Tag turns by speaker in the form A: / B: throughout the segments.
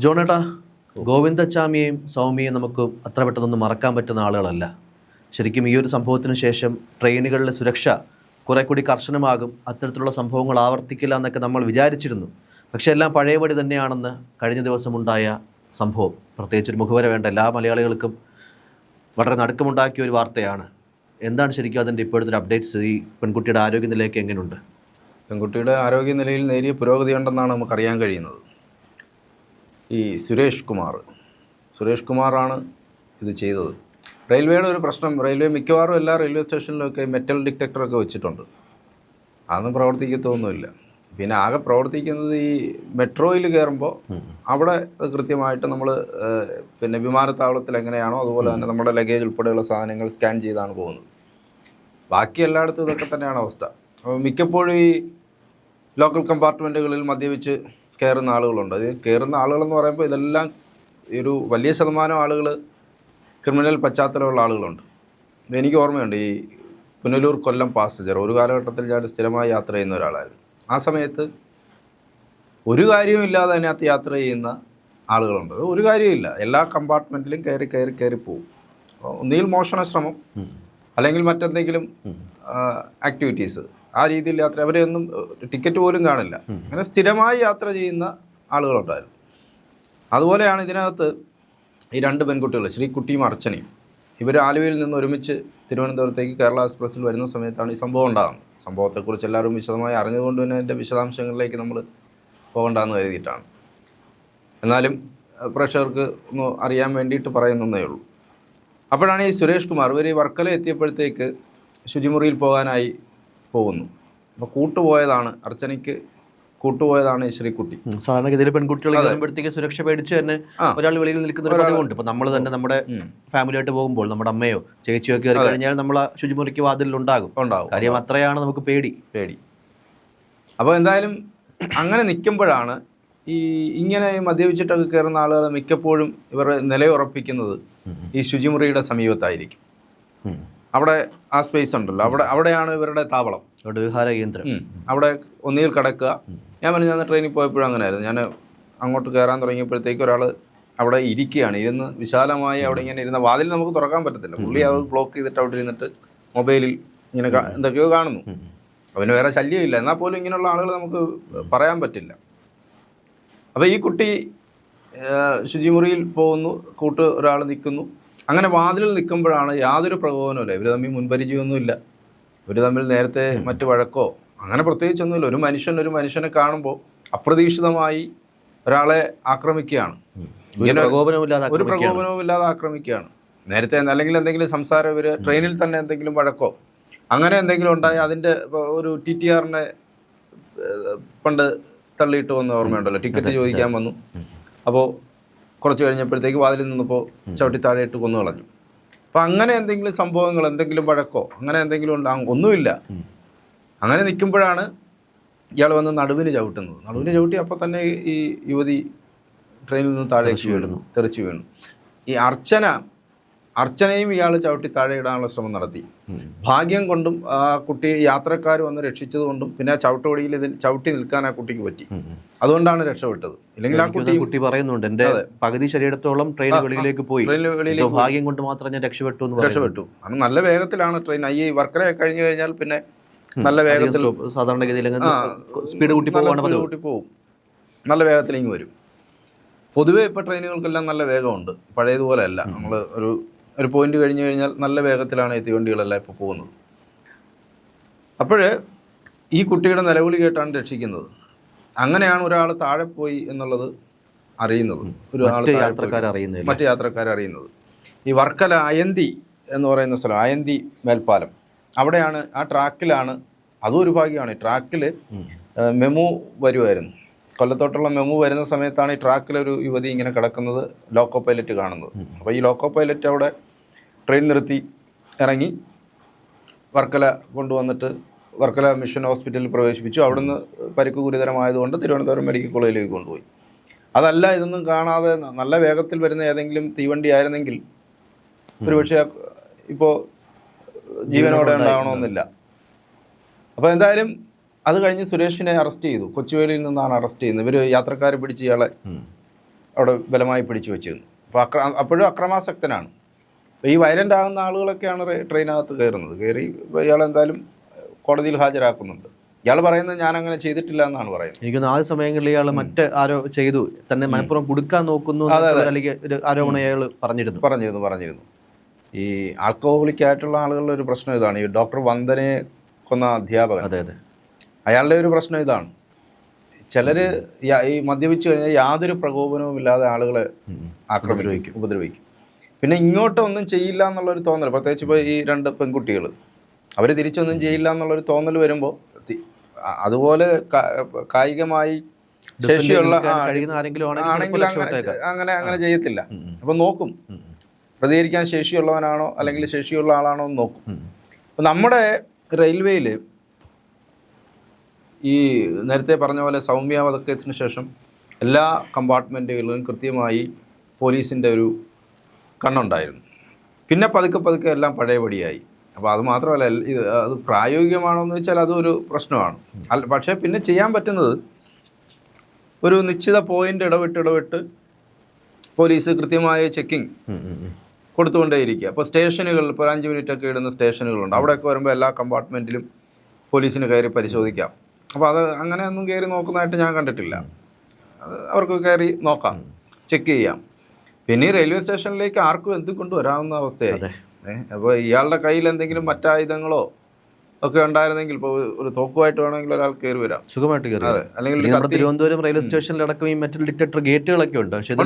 A: ജോണേട്ടാ ഗോവിന്ദച്ചാമിയെയും സൗമ്യയും നമുക്ക് അത്ര പെട്ടെന്നൊന്നും മറക്കാൻ പറ്റുന്ന ആളുകളല്ല. ശരിക്കും ഈ ഒരു സംഭവത്തിന് ശേഷം ട്രെയിനുകളിലെ സുരക്ഷ കുറേ കൂടി കർശനമാകും. അത്തരത്തിലുള്ള സംഭവങ്ങൾ ആവർത്തിക്കില്ല എന്നൊക്കെ നമ്മൾ വിചാരിച്ചിരുന്നു. പക്ഷെ എല്ലാം പഴയപടി തന്നെയാണെന്ന് കഴിഞ്ഞ ദിവസമുണ്ടായ സംഭവം. പ്രത്യേകിച്ച് ഒരു മുഖവര വേണ്ട എല്ലാ മലയാളികൾക്കും വളരെ നടുക്കമുണ്ടാക്കിയ ഒരു വാർത്തയാണ്. എന്താണ് ശരിക്കും അതിന്റെ ഇപ്പോഴത്തെ ഒരു അപ്ഡേറ്റ്സ് ഈ പെൺകുട്ടിയുടെ ആരോഗ്യനിലയൊക്കെ എങ്ങനെയുണ്ട്
B: പെൺകുട്ടിയുടെ ആരോഗ്യനിലയിൽ നേരിയ പുരോഗതിയുണ്ടെന്നാണ് നമുക്കറിയാൻ കഴിയുന്നത്. ഈ സുരേഷ് കുമാർ. സുരേഷ് കുമാറാണ് ഇത് ചെയ്തത്. റെയിൽവേയുടെ ഒരു പ്രശ്നം റെയിൽവേ മിക്കവാറും എല്ലാ റെയിൽവേ സ്റ്റേഷനിലൊക്കെ മെറ്റൽ ഡിറ്റക്ടറൊക്കെ വെച്ചിട്ടുണ്ട്. അതൊന്നും പ്രവർത്തിക്കത്തൊന്നുമില്ല. പിന്നെ ആകെ പ്രവർത്തിക്കുന്നത് ഈ മെട്രോയിൽ കയറുമ്പോൾ അവിടെ കൃത്യമായിട്ട് നമ്മൾ പിന്നെ വിമാനത്താവളത്തിൽ എങ്ങനെയാണോ അതുപോലെ തന്നെ നമ്മുടെ ലഗേജ് ഉൾപ്പെടെയുള്ള സാധനങ്ങൾ സ്കാൻ ചെയ്താണ് പോകുന്നത്. ബാക്കി എല്ലായിടത്തും ഇതൊക്കെ തന്നെയാണ് അവസ്ഥ. അപ്പോൾ മിക്കപ്പോഴും ഈ ലോക്കൽ കമ്പാർട്ട്മെന്റുകളിൽ മദ്യപിച്ച് കയറുന്ന ആളുകളുണ്ട്. അത് കയറുന്ന ആളുകളെന്ന് പറയുമ്പോൾ ഇതെല്ലാം ഒരു വലിയ ശതമാനം ആളുകൾ ക്രിമിനൽ പശ്ചാത്തലമുള്ള ആളുകളുണ്ട്. എനിക്ക് ഓർമ്മയുണ്ട്. ഈ പുനലൂർ കൊല്ലം പാസഞ്ചർ ഒരു കാലഘട്ടത്തിൽ ഞാൻ സ്ഥിരമായി യാത്ര ചെയ്യുന്ന ഒരാളായിരുന്നു. ആ സമയത്ത് ഒരു കാര്യവുമില്ലാതെ അതിനകത്ത് യാത്ര ചെയ്യുന്ന ആളുകളുണ്ട്. ഒരു കാര്യമില്ല എല്ലാ കമ്പാർട്ട്മെന്റിലും കയറി കയറി കയറി പോകും ഒന്നിൽ ഒന്നുകിൽ മോഷണ ശ്രമം അല്ലെങ്കിൽ മറ്റെന്തെങ്കിലും ആക്ടിവിറ്റീസ്. ആ രീതിയിൽ യാത്ര അവരെയൊന്നും ടിക്കറ്റ് പോലും കാണില്ല. അങ്ങനെ സ്ഥിരമായി യാത്ര ചെയ്യുന്ന ആളുകളുണ്ടായിരുന്നു. അതുപോലെയാണ് ഇതിനകത്ത് ഈ രണ്ട് പെൺകുട്ടികൾ ശ്രീകുട്ടിയും അർച്ചനയും ഇവർ ആലുവയിൽ നിന്ന് ഒരുമിച്ച് തിരുവനന്തപുരത്തേക്ക് കേരള എക്സ്പ്രസ്സിൽ വരുന്ന സമയത്താണ് ഈ സംഭവം ഉണ്ടാകുന്നത്. സംഭവത്തെക്കുറിച്ച് എല്ലാവരും വിശദമായി അറിഞ്ഞുകൊണ്ട് തന്നെ അതിന്റെ വിശദാംശങ്ങളിലേക്ക് നമ്മൾ പോകണ്ടെന്ന് കരുതിയിട്ടാണ്. എന്നാലും പ്രേക്ഷകർക്ക് ഒന്ന് അറിയാൻ വേണ്ടിയിട്ട് പറയുന്നതേ ഉള്ളൂ. അപ്പോഴാണ് ഈ സുരേഷ് കുമാർ ഇവർ ഈ വർക്കല എത്തിയപ്പോഴത്തേക്ക് ശുചിമുറിയിൽ പോകാനായി പോകുന്നു. അപ്പോൾ കൂട്ടുപോയതാണ് അർച്ചനയ്ക്ക് കൂട്ടുപോയതാണ് ശ്രീകുട്ടി.
A: സാധാരണഗതിയിൽ പെൺകുട്ടികൾ വരുമ്പോഴത്തേക്ക് സുരക്ഷ പേടിച്ച് തന്നെ. ഒരാൾ വെളിയിൽ നിൽക്കുന്ന ഒരു പതിവുണ്ട്. ഇപ്പൊ നമ്മൾ തന്നെ നമ്മുടെ. ഫാമിലിയായിട്ട് പോകുമ്പോൾ നമ്മുടെ അമ്മയോ ചേച്ചിയോ കയറി കഴിഞ്ഞാൽ നമ്മൾ ശുചിമുറിക്ക് വാതിലിൽ ഉണ്ടാകും.
B: ഉണ്ടാകും.
A: കാര്യം അത്രയാണ് നമുക്ക് പേടി.
B: പേടി. അപ്പോൾ എന്തായാലും അങ്ങനെ നിൽക്കുമ്പോഴാണ് ഈ ഇങ്ങനെ മദ്യപിച്ചിട്ടൊക്കെ കയറുന്ന ആളുകൾ മിക്കപ്പോഴും ഇവർ നിലയുറപ്പിക്കുന്നത് ഈ ശുചിമുറിയുടെ സമീപത്തായിരിക്കും. അവിടെ ആ സ്പേസ് ഉണ്ടല്ലോ. അവിടെ അവിടെയാണ് ഇവരുടെ താവളം.
A: വിഹാര കേന്ദ്രം.
B: അവിടെ ഒന്നിയിൽ കിടക്കുക. ഞാൻ പറഞ്ഞു ഞാൻ ട്രെയിനിൽ പോയപ്പോഴും അങ്ങനെയായിരുന്നു. ഞാൻ അങ്ങോട്ട് കയറാൻ തുടങ്ങിയപ്പോഴത്തേക്ക് ഒരാൾ അവിടെ ഇരിക്കുകയാണ്. ഇരുന്ന് വിശാലമായി അവിടെ ഇങ്ങനെ ഇരുന്ന വാതിൽ നമുക്ക് തുറക്കാൻ പറ്റത്തില്ല. പുള്ളി അത് ബ്ലോക്ക് ചെയ്തിട്ട് അവിടെ ഇരുന്നിട്ട് മൊബൈലിൽ ഇങ്ങനെ എന്തൊക്കെയോ കാണുന്നു. അവന് വേറെ ശല്യമില്ല എന്നാൽ പോലും ഇങ്ങനെയുള്ള ആളുകൾ നമുക്ക് പറയാൻ പറ്റില്ല. അപ്പോൾ ഈ കുട്ടി ശുചിമുറിയിൽ പോകുന്നു. കൂട്ട് ഒരാൾ നിൽക്കുന്നു. അങ്ങനെ വാതിലിൽ നിൽക്കുമ്പോഴാണ് യാതൊരു പ്രകോപനമില്ല ഇവർ തമ്മിൽ മുൻപരിചയമൊന്നുമില്ല. ഇവർ തമ്മിൽ നേരത്തെ മറ്റു വഴക്കോ അങ്ങനെ പ്രത്യേകിച്ചൊന്നുമില്ല. ഒരു മനുഷ്യൻ ഒരു മനുഷ്യനെ കാണുമ്പോൾ അപ്രതീക്ഷിതമായി ഒരാളെ ആക്രമിക്കുകയാണ്.
A: ഒരു
B: പ്രകോപനവും ഇല്ലാതെ ആക്രമിക്കുകയാണ്. നേരത്തെ അല്ലെങ്കിൽ എന്തെങ്കിലും സംസാരം ഇവർ ട്രെയിനിൽ തന്നെ എന്തെങ്കിലും വഴക്കോ അങ്ങനെ എന്തെങ്കിലും ഉണ്ടായി അതിന്റെ ഒരു ടി ടി ആറിനെ പണ്ട് തള്ളിയിട്ട് വന്ന ഓർമ്മയുണ്ടല്ലോ. ടിക്കറ്റ് ചോദിക്കാൻ വന്നു. അപ്പോൾ കുറച്ച് കഴിഞ്ഞപ്പോഴത്തേക്ക് വാതിലിൽ നിന്നപ്പോൾ ചവിട്ടി താഴെയിട്ട് കൊന്നു കളഞ്ഞു അപ്പോൾ അങ്ങനെ എന്തെങ്കിലും സംഭവങ്ങൾ എന്തെങ്കിലും വഴക്കോ അങ്ങനെ എന്തെങ്കിലും ഉണ്ടാകും ഒന്നുമില്ല. അങ്ങനെ നിൽക്കുമ്പോഴാണ് ഇയാൾ വന്ന് നടുവിന് ചവിട്ടുന്നത്. നടുവിന് ചവിട്ടി അപ്പോൾ തന്നെ ഈ യുവതി ട്രെയിനിൽ നിന്ന് താഴേക്ക് വീഴുന്നു. തെറിച്ചു വീണു ഈ അർച്ചന അർച്ചനയും ഇയാൾ ചവിട്ടി താഴെ ഇടാനുള്ള ശ്രമം നടത്തി. ഭാഗ്യം കൊണ്ടും ആ കുട്ടി യാത്രക്കാർ വന്ന് രക്ഷിച്ചത് കൊണ്ടും പിന്നെ ആ ചവിട്ടുപടിയിൽ ഇതിൽ ചവിട്ടി നിൽക്കാൻ ആ കുട്ടിക്ക് പറ്റി. അതുകൊണ്ടാണ് രക്ഷപ്പെട്ടത്. ഇല്ലെങ്കിൽ ആ കുട്ടി
A: കുട്ടി പറയുന്നുണ്ട് എന്റെ പകുതി ശരീരത്തോളം ട്രെയിൻ വെളിയിലേക്ക് പോയി. ഭാഗ്യം കൊണ്ട് മാത്രം ഞാൻ രക്ഷപ്പെട്ടു എന്ന്
B: രക്ഷപ്പെട്ടു. അന്ന് നല്ല വേഗത്തിലാണ് ട്രെയിൻ ഈ വർക്കല കഴിഞ്ഞു കഴിഞ്ഞാൽ പിന്നെ നല്ല വേഗത്തിൽ
A: സാധാരണ സാധാരണഗതിയിൽ സ്പീഡ് കൂട്ടി
B: കൂട്ടി പോകും നല്ല വേഗത്തിലേക്ക് വരും. പൊതുവേ ഇപ്പോൾ ട്രെയിനുകൾക്കെല്ലാം നല്ല വേഗമുണ്ട്. പഴയതുപോലെ അല്ല നമ്മൾ ഒരു ഒരു പോയിന്റ് കഴിഞ്ഞു കഴിഞ്ഞാൽ നല്ല വേഗത്തിലാണ് ഈ തീവണ്ടികളെല്ലാം ഇപ്പോൾ പോകുന്നത്. അപ്പോൾ ഈ കുട്ടിയുടെ നിലവിളി കേട്ടാണ് രക്ഷിക്കുന്നത്. അങ്ങനെയാണ് ഒരാൾ താഴെ പോയി എന്നുള്ളത് അറിയുന്നത്. ഒരു ആൾ
A: അറിയുന്നില്ല.
B: മറ്റു യാത്രക്കാർ അറിയുന്നത്. ഈ വർക്കല അയന്തി എന്ന് പറയുന്ന സ്ഥലം അയന്തി മേൽപ്പാലം. അവിടെയാണ് ആ ട്രാക്കിലാണ് അതും ഒരു ഭാഗ്യമാണ്. ട്രാക്കിൽ മെമു വരുമായിരുന്നു കൊല്ലത്തോട്ടുള്ള മെമു വരുന്ന സമയത്താണ് ഈ ട്രാക്കിലൊരു യുവതി ഇങ്ങനെ കിടക്കുന്നത് ലോക്കോ പൈലറ്റ് കാണുന്നത്. അപ്പോൾ ഈ ലോക്കോ പൈലറ്റ് അവിടെ ട്രെയിൻ നിർത്തി ഇറങ്ങി വർക്കല കൊണ്ടുവന്നിട്ട് വർക്കല മിഷൻ ഹോസ്പിറ്റലിൽ പ്രവേശിപ്പിച്ചു. അവിടുന്ന് പരിക്ക് ഗുരുതരമായതുകൊണ്ട് തിരുവനന്തപുരം മെഡിക്കൽ കോളേജിലേക്ക് കൊണ്ടുപോയി. അതല്ല ഇതൊന്നും കാണാതെ നല്ല വേഗത്തിൽ വരുന്ന ഏതെങ്കിലും തീവണ്ടി ആയിരുന്നെങ്കിൽ ഒരുപക്ഷെ ഇപ്പോൾ ജീവനോടെ ഉണ്ടാകണമെന്നില്ല അപ്പോൾ എന്തായാലും അത് കഴിഞ്ഞ് സുരേഷിനെ അറസ്റ്റ് ചെയ്തു. കൊച്ചുവേളിയിൽ നിന്നാണ് അറസ്റ്റ് ചെയ്യുന്നത്. ഇവർ യാത്രക്കാരെ പിടിച്ച് ഇയാളെ അവിടെ ബലമായി പിടിച്ചു വെച്ചിരുന്നു. അപ്പോൾ അക്ര അപ്പോഴും അക്രമാസക്തനാണ്. ഈ വയലന്റ് ആകുന്ന ആളുകളൊക്കെയാണ് ട്രെയിനകത്ത് കയറുന്നത്. കയറി ഇയാളെന്തായാലും കോടതിയിൽ ഹാജരാക്കുന്നുണ്ട്. ഇയാൾ പറയുന്നത് ഞാൻ അങ്ങനെ ചെയ്തിട്ടില്ല എന്നാണ് പറയുന്നത്.
A: എനിക്ക് ആ സമയങ്ങളിൽ ഇയാൾ മറ്റ് ആരോ ചെയ്തു. തന്നെ മനഃപൂർവം കൊടുക്കാൻ നോക്കുന്നു അല്ലെങ്കിൽ ഒരു ആരോപണം അയാൾ പറഞ്ഞിരുന്നു.
B: പറഞ്ഞിരുന്നു പറഞ്ഞിരുന്നു. ഈ ആൽക്കഹോളിക് ആയിട്ടുള്ള ആളുകളുടെ ഒരു പ്രശ്നം ഇതാണ്. ഈ ഡോക്ടർ വന്ദനെ കൊന്ന അധ്യാപകൻ.
A: അതെ അതെ.
B: അയാളുടെ ഒരു പ്രശ്നം ഇതാണ്. ചിലർ ഈ മദ്യപിച്ച് കഴിഞ്ഞാൽ യാതൊരു പ്രകോപനവും ഇല്ലാതെ ആളുകളെ ആക്രമിക്കും ഉപദ്രവിക്കും. പിന്നെ ഇങ്ങോട്ടൊന്നും ചെയ്യില്ല എന്നുള്ളൊരു തോന്നൽ പ്രത്യേകിച്ച് ഇപ്പോൾ ഈ രണ്ട് പെൺകുട്ടികൾ അവർ തിരിച്ചൊന്നും ചെയ്യില്ല എന്നുള്ളൊരു തോന്നൽ വരുമ്പോൾ അതുപോലെ കായികമായി ശേഷിയുള്ള
A: ആണെങ്കിൽ
B: അങ്ങനെ അങ്ങനെ ചെയ്യത്തില്ല. അപ്പം നോക്കും. പ്രതികരിക്കാൻ ശേഷിയുള്ളവനാണോ അല്ലെങ്കിൽ ശേഷിയുള്ള ആളാണോ എന്ന് നോക്കും. അപ്പം നമ്മുടെ റെയിൽവേയിൽ ഈ നേരത്തെ പറഞ്ഞ പോലെ സൗമ്യ വധക്കത്തിന് ശേഷം എല്ലാ കമ്പാർട്ട്മെന്റുകളിലും കൃത്യമായി പോലീസിന്റെ ഒരു കണ്ണുണ്ടായിരുന്നു. പിന്നെ പതുക്കെ പതുക്കെ എല്ലാം പഴയപടിയായി. അപ്പോൾ അത് മാത്രമല്ല ഇത് അത് പ്രായോഗികമാണോ എന്ന് വെച്ചാൽ അതൊരു പ്രശ്നമാണ്. അല്ല പക്ഷേ പിന്നെ ചെയ്യാൻ പറ്റുന്നത് ഒരു നിശ്ചിത പോയിന്റ് ഇടവിട്ട് ഇടവിട്ട് പോലീസ് കൃത്യമായ
A: ഉം.
B: കൊടുത്തുകൊണ്ടേയിരിക്കുക. അപ്പോൾ സ്റ്റേഷനുകൾ ഇപ്പോൾ അഞ്ച് മിനിറ്റ് ഒക്കെ ഇടുന്ന സ്റ്റേഷനുകളുണ്ട്. അവിടെയൊക്കെ വരുമ്പോൾ എല്ലാ കമ്പാർട്ട്മെന്റിലും പോലീസിന് കയറി പരിശോധിക്കാം. അപ്പോൾ അത് അങ്ങനെയൊന്നും കയറി നോക്കുന്നതായിട്ട് ഞാൻ കണ്ടിട്ടില്ല. അത് അവർക്ക് കയറി നോക്കാം. ചെക്ക് ചെയ്യാം. പിന്നെ ഈ റെയിൽവേ സ്റ്റേഷനിലേക്ക് ആർക്കും എന്തും കൊണ്ടുവരാവുന്ന വരാവുന്ന അവസ്ഥയായി അപ്പോൾ ഇയാളുടെ കയ്യിൽ എന്തെങ്കിലും മറ്റായുധങ്ങളോ ഒക്കെ ഉണ്ടായിരുന്നെങ്കിൽ ഇപ്പോൾ ഒരു തോക്കുമായിട്ട് വേണമെങ്കിൽ ഒരാൾ കയറി വരാം.
A: സുഖമായിട്ട് കയറി
B: അതെ. അല്ലെങ്കിൽ
A: നമ്മുടെ തിരുവനന്തപുരം റെയിൽവേ സ്റ്റേഷനിലടക്കം ഈ മെറ്റൽ ഡിറ്റക്ടർ ഗേറ്റുകളൊക്കെ ഉണ്ട്. പക്ഷെ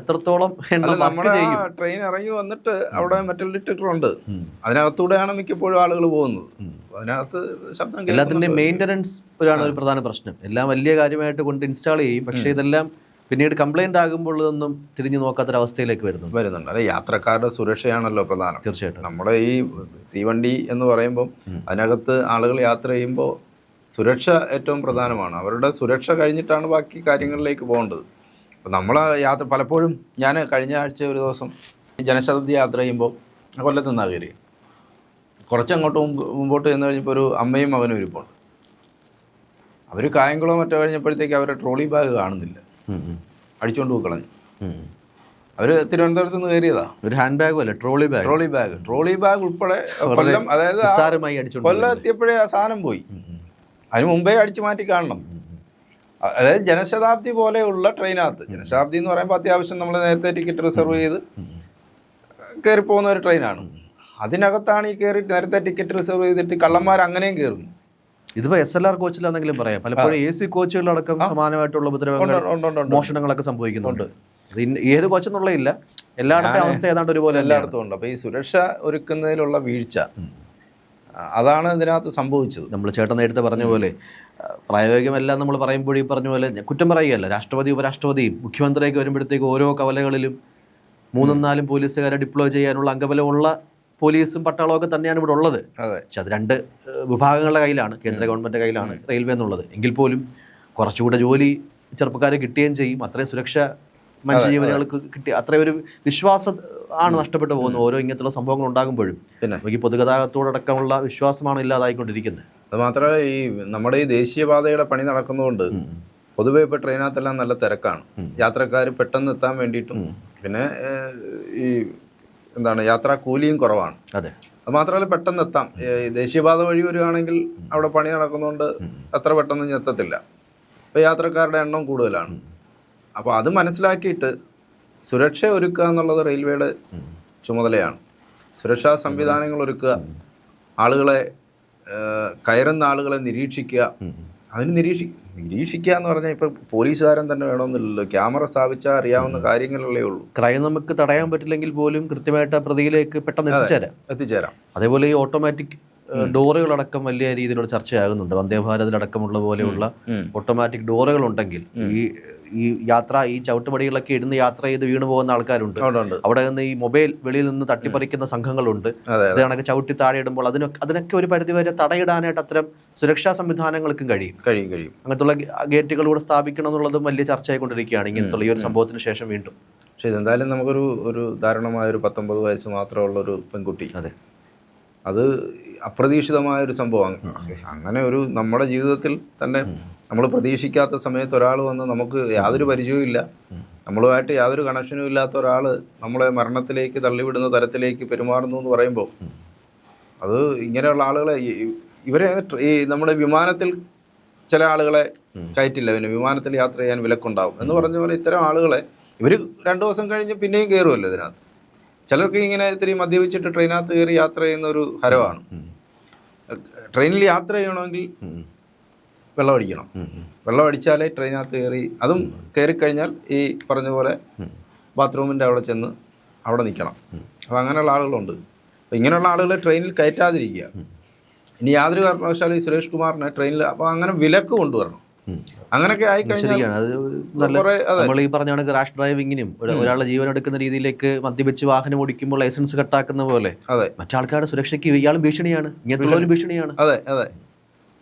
A: എത്രത്തോളം
B: നമ്മുടെ ട്രെയിൻ ഇറങ്ങി വന്നിട്ട് അവിടെ മെറ്റൽ ഡിറ്റക്ടർ ഉണ്ട്. അതിനകത്തൂടെയാണ് മിക്കപ്പോഴും ആളുകൾ പോകുന്നത്. അതിനകത്ത് ശബ്ദം
A: എല്ലാത്തിന്റെയും
B: മെയിന്റനൻസ്
A: മെയിന്റനൻസ് ഒരാണ് ഒരു പ്രധാന പ്രശ്നം. എല്ലാം വലിയ കാര്യമായിട്ട് കൊണ്ട് ഇൻസ്റ്റാൾ ചെയ്യും. പക്ഷേ ഇതെല്ലാം പിന്നീട് കംപ്ലൈന്റ് ആകുമ്പോൾ ഇതൊന്നും തിരിഞ്ഞു നോക്കാത്തൊരവസ്ഥയിലേക്ക് വരുന്നു
B: വരുന്നുണ്ട്. അല്ലെ യാത്രക്കാരുടെ സുരക്ഷയാണല്ലോ പ്രധാനം.
A: തീർച്ചയായിട്ടും.
B: നമ്മുടെ ഈ തീവണ്ടി എന്ന് പറയുമ്പോൾ അതിനകത്ത് ആളുകൾ യാത്ര ചെയ്യുമ്പോൾ സുരക്ഷ ഏറ്റവും പ്രധാനമാണ്. അവരുടെ സുരക്ഷ കഴിഞ്ഞിട്ടാണ് ബാക്കി കാര്യങ്ങളിലേക്ക് പോകേണ്ടത്. അപ്പോൾ നമ്മൾ യാത്ര പലപ്പോഴും ഞാൻ കഴിഞ്ഞ ആഴ്ച ഒരു ദിവസം ജനശതാബ്ദി യാത്ര ചെയ്യുമ്പോൾ കൊല്ലത്ത് നിന്നാണ് കയറി കുറച്ചങ്ങോട്ട് മുമ്പ് മുമ്പോട്ട് ചെന്ന് കഴിഞ്ഞപ്പോൾ ഒരു അമ്മയും മകനും ഇരിപ്പുണ്ട്. അവർ കായംകുളം മറ്റോ കഴിഞ്ഞപ്പോഴത്തേക്ക് അവരുടെ ട്രോളി ബാഗ് കാണുന്നില്ല. അടിച്ചുകൊണ്ട് പോയി കളഞ്ഞു.
A: അവർ
B: അവർ തിരുവനന്തപുരത്ത് നിന്ന് കയറിയതാ.
A: ഒരു ഹാൻഡ് ബാഗ് അല്ല? Trolley bag?
B: Trolley bag. Trolley bag ഉൾപ്പെടെ കൊല്ലം അതായത്
A: അടിച്ചോണ്ട്
B: കൊല്ലം എത്തിയപ്പോഴേ ആ സാധനം പോയി. അതിന് മുമ്പേ അടിച്ചു മാറ്റി കാണണം. അതായത് ജനശതാബ്ദി പോലെയുള്ള ട്രെയിനകത്ത്. ജനശതാബ്ദി എന്ന് പറയുമ്പോൾ അത്യാവശ്യം നമ്മൾ നേരത്തെ ടിക്കറ്റ് റിസർവ് ചെയ്ത് കയറി പോകുന്ന ഒരു ട്രെയിനാണ്. അതിനകത്താണ് ഈ കയറി നേരത്തെ ടിക്കറ്റ് റിസർവ് ചെയ്തിട്ട് കള്ളന്മാർ അങ്ങനെയും കയറുന്നു
A: ഇതിപ്പോ എസ് എൽ ആർ കോച്ചിലാണെങ്കിലും പറയാം. പലപ്പോഴും എ സി കോച്ചുകളടക്കം സമാനമായിട്ടുള്ള ഉപദ്രവങ്ങൾ. മോഷണങ്ങളൊക്കെ സംഭവിക്കുന്നുണ്ട്. ഏത് കോച്ചെന്നുള്ള ഇല്ല എല്ലായിടത്തെ അവസ്ഥ ഏതാണ്ട് ഒരുപോലെ.
B: എല്ലായിടത്തും ഉണ്ട്. അപ്പോൾ ഈ സുരക്ഷ ഒരുക്കുന്നതിലുള്ള വീഴ്ച അതാണ് ഇതിനകത്ത് സംഭവിച്ചത്.
A: നമ്മൾ ചേട്ടൻ നേരത്തെ പറഞ്ഞ പോലെ പ്രായോഗികമെല്ലാം നമ്മൾ പറയുമ്പോഴേ പറഞ്ഞ പോലെ കുറ്റം പറയുകയല്ല. രാഷ്ട്രപതി ഉപരാഷ്ട്രപതിയും മുഖ്യമന്ത്രിയൊക്കെ വരുമ്പോഴത്തേക്ക് ഓരോ കവലകളിലും മൂന്നും നാലും പോലീസുകാരെ ഡിപ്ലോയ് ചെയ്യാനുള്ള അംഗബലമുള്ള പോലീസും പട്ടാളവും ഒക്കെ തന്നെയാണ് ഇവിടെ ഉള്ളത്. പക്ഷെ അത് രണ്ട് വിഭാഗങ്ങളുടെ കയ്യിലാണ്. കേന്ദ്ര ഗവൺമെന്റ് കയ്യിലാണ് റെയിൽവേ എന്നുള്ളത്. എങ്കിൽ പോലും കുറച്ചുകൂടെ ജോലി ചെറുപ്പക്കാരെ കിട്ടുകയും ചെയ്യും. അത്രയും സുരക്ഷ മനുഷ്യജീവനുകൾക്ക് കിട്ടി അത്രയും ഒരു വിശ്വാസം ആണ് നഷ്ടപ്പെട്ടു പോകുന്നത് ഓരോ ഇങ്ങനത്തുള്ള സംഭവങ്ങൾ ഉണ്ടാകുമ്പോഴും.
B: പിന്നെ
A: നമുക്ക് ഈ പൊതുഗതാഗതത്തോടക്കമുള്ള വിശ്വാസമാണ് ഇല്ലാതായിക്കൊണ്ടിരിക്കുന്നത്.
B: അത് മാത്രമല്ല ഈ നമ്മുടെ ഈ ദേശീയപാതയുടെ പണി നടക്കുന്നതുകൊണ്ട് പൊതുവെ ഇപ്പോൾ ട്രെയിനകത്തെല്ലാം നല്ല തിരക്കാണ്. യാത്രക്കാർ പെട്ടെന്ന് എത്താൻ വേണ്ടിയിട്ടും പിന്നെ ഈ എന്താണ് യാത്രാ കൂലിയും കുറവാണ്.
A: അതെ.
B: അത് മാത്രമല്ല പെട്ടെന്ന് എത്താം. ദേശീയപാത വഴി വരികയാണെങ്കിൽ അവിടെ പണി നടക്കുന്നതുകൊണ്ട് അത്ര പെട്ടെന്ന് എത്തത്തില്ല. അപ്പോൾ യാത്രക്കാരുടെ എണ്ണം കൂടുതലാണ്. അപ്പോൾ അത് മനസ്സിലാക്കിയിട്ട് സുരക്ഷ ഒരുക്കുക എന്നുള്ളത് റെയിൽവേയുടെ ചുമതലയാണ്. സുരക്ഷാ സംവിധാനങ്ങൾ ഒരുക്കുക ആളുകളെ കയറുന്ന ആളുകളെ നിരീക്ഷിക്കുക അതിന് നിരീക്ഷി നിരീക്ഷിക്കുക എന്ന് പറഞ്ഞാൽ ഇപ്പോൾ പോലീസുകാരൻ തന്നെ വേണമെന്നില്ലല്ലോ. ക്യാമറ സ്ഥാപിച്ചാൽ അറിയാവുന്ന കാര്യങ്ങളല്ലേ ഉള്ളൂ.
A: ക്രൈം നമുക്ക് തടയാൻ പറ്റില്ലെങ്കിൽ പോലും കൃത്യമായിട്ട് ആ പ്രതിയിലേക്ക് പെട്ടെന്ന് എത്തിച്ചേരാം.
B: എത്തിച്ചേരാം.
A: അതേപോലെ ഈ ഓട്ടോമാറ്റിക് ഡോറുകളടക്കം വലിയ രീതിയിലുള്ള ചർച്ചയാകുന്നുണ്ട്. വന്ദേ ഭാരതിലടക്കമുള്ള പോലെയുള്ള ഓട്ടോമാറ്റിക് ഡോറുകൾ ഉണ്ടെങ്കിൽ ഈ ഈ യാത്ര ഈ ചവിട്ടുപടികളൊക്കെ ഇരുന്ന് യാത്ര ചെയ്ത് വീണു പോകുന്ന ആൾക്കാരുണ്ട്. അവിടെ നിന്ന് ഈ മൊബൈൽ വെളിയിൽ നിന്ന് തട്ടിപ്പറിക്കുന്ന സംഘങ്ങളുണ്ട്. അതാണൊക്കെ ചവിട്ടി താഴെ ഇടുമ്പോൾ അതിനൊക്കെ അതിനൊക്കെ ഒരു പരിധിവരെ തടയിടാനായിട്ട് അത്തരം സുരക്ഷാ സംവിധാനങ്ങൾക്കും കഴിയും.
B: കഴിയും കഴിയും.
A: അങ്ങനത്തുള്ള ഗേറ്റുകൾ കൂടെ സ്ഥാപിക്കണം എന്നുള്ളതും വലിയ ചർച്ചയായിക്കൊണ്ടിരിക്കുകയാണ്. ഇങ്ങനത്തുള്ള ഈ ഒരു സംഭവത്തിന് ശേഷം വീണ്ടും.
B: പക്ഷെ ഇതെന്തായാലും നമുക്കൊരു ഒരു ദാരുണമായ ഒരു പത്തൊമ്പത് വയസ്സ് മാത്രമുള്ള ഒരു പെൺകുട്ടി.
A: അതെ.
B: അത് അപ്രതീക്ഷിതമായ ഒരു സംഭവമാണ് അങ്ങനെ ഒരു നമ്മുടെ ജീവിതത്തിൽ തന്നെ നമ്മൾ പ്രതീക്ഷിക്കാത്ത സമയത്ത് ഒരാൾ വന്ന് നമുക്ക് യാതൊരു പരിചയവും ഇല്ല. നമ്മളുമായിട്ട് യാതൊരു കണക്ഷനും ഇല്ലാത്ത ഒരാൾ നമ്മളെ മരണത്തിലേക്ക് തള്ളിവിടുന്ന തരത്തിലേക്ക് പെരുമാറുന്നു എന്ന് പറയുമ്പോൾ അത് ഇങ്ങനെയുള്ള ആളുകളെ ഇവരെ ഈ നമ്മുടെ വിമാനത്തിൽ ചില ആളുകളെ കയറ്റില്ല. പിന്നെ വിമാനത്തിൽ യാത്ര ചെയ്യാൻ വിലക്കുണ്ടാവും. എന്ന് പറഞ്ഞ പോലെ ഇത്തരം ആളുകളെ ഇവർ രണ്ടു ദിവസം കഴിഞ്ഞ് പിന്നെയും കയറുമല്ലോ ഇതിനകത്ത്. ചിലർക്ക് ഇങ്ങനെ ഇത്തിരി മദ്യപിച്ചിട്ട് ട്രെയിനകത്ത് കയറി യാത്ര ചെയ്യുന്ന ഒരു ഹരമാണ് ട്രെയിനിൽ യാത്ര ചെയ്യണമെങ്കിൽ വെള്ളം അടിക്കണം. വെള്ളം അടിച്ചാലേ ട്രെയിനകത്ത് കയറി അതും കയറി കഴിഞ്ഞാൽ ഈ പറഞ്ഞ പോലെ ബാത്റൂമിന്റെ അവിടെ ചെന്ന് അവിടെ നിൽക്കണം. അപ്പോൾ അങ്ങനെയുള്ള ആളുകളുണ്ട്. അപ്പോൾ ഇങ്ങനെയുള്ള ആളുകളെ ട്രെയിനിൽ കയറ്റാതിരിക്കുക. ഇനി യാതൊരു കാരണവശാലും ഈ സുരേഷ് കുമാറിനെ ട്രെയിനിൽ അപ്പോൾ അങ്ങനെ വിലക്ക് കൊണ്ടുവരണം. അങ്ങനെയൊക്കെ ആയിക്കഴിഞ്ഞാൽ
A: ശരിയാണ് അത് നമ്മൾ ഈ പറഞ്ഞ കണക്ക് റാഷ് ഡ്രൈവിങ്ങിനും ഒരാളുടെ ജീവൻ എടുക്കുന്ന രീതിയിലേക്ക് മദ്യപിച്ച് വാഹനം ഓടിക്കുമ്പോൾ ലൈസൻസ് കട്ടാക്കുന്ന പോലെ
B: അതെ.
A: മറ്റാൾക്കാരുടെ സുരക്ഷയ്ക്ക് ഇയാളും ഭീഷണിയാണ്. ഇങ്ങനത്തെ ഭീഷണിയാണ്.
B: അതെ അതെ.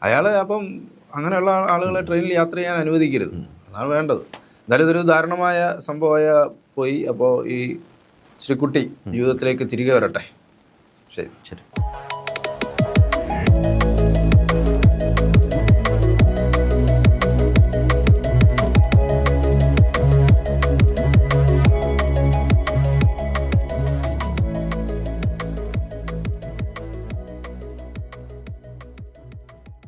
B: അയാൾ അപ്പം അങ്ങനെയുള്ള ആളുകളെ ട്രെയിനിൽ യാത്ര ചെയ്യാൻ അനുവദിക്കരുത്. അതാണ് വേണ്ടത്. എന്തായാലും ഇതൊരു ദാരുണമായ സംഭവമായ പോയി. അപ്പോൾ ഈ ശ്രീകുട്ടി ജീവിതത്തിലേക്ക് തിരികെ വരട്ടെ. ശരി.
A: ശരി.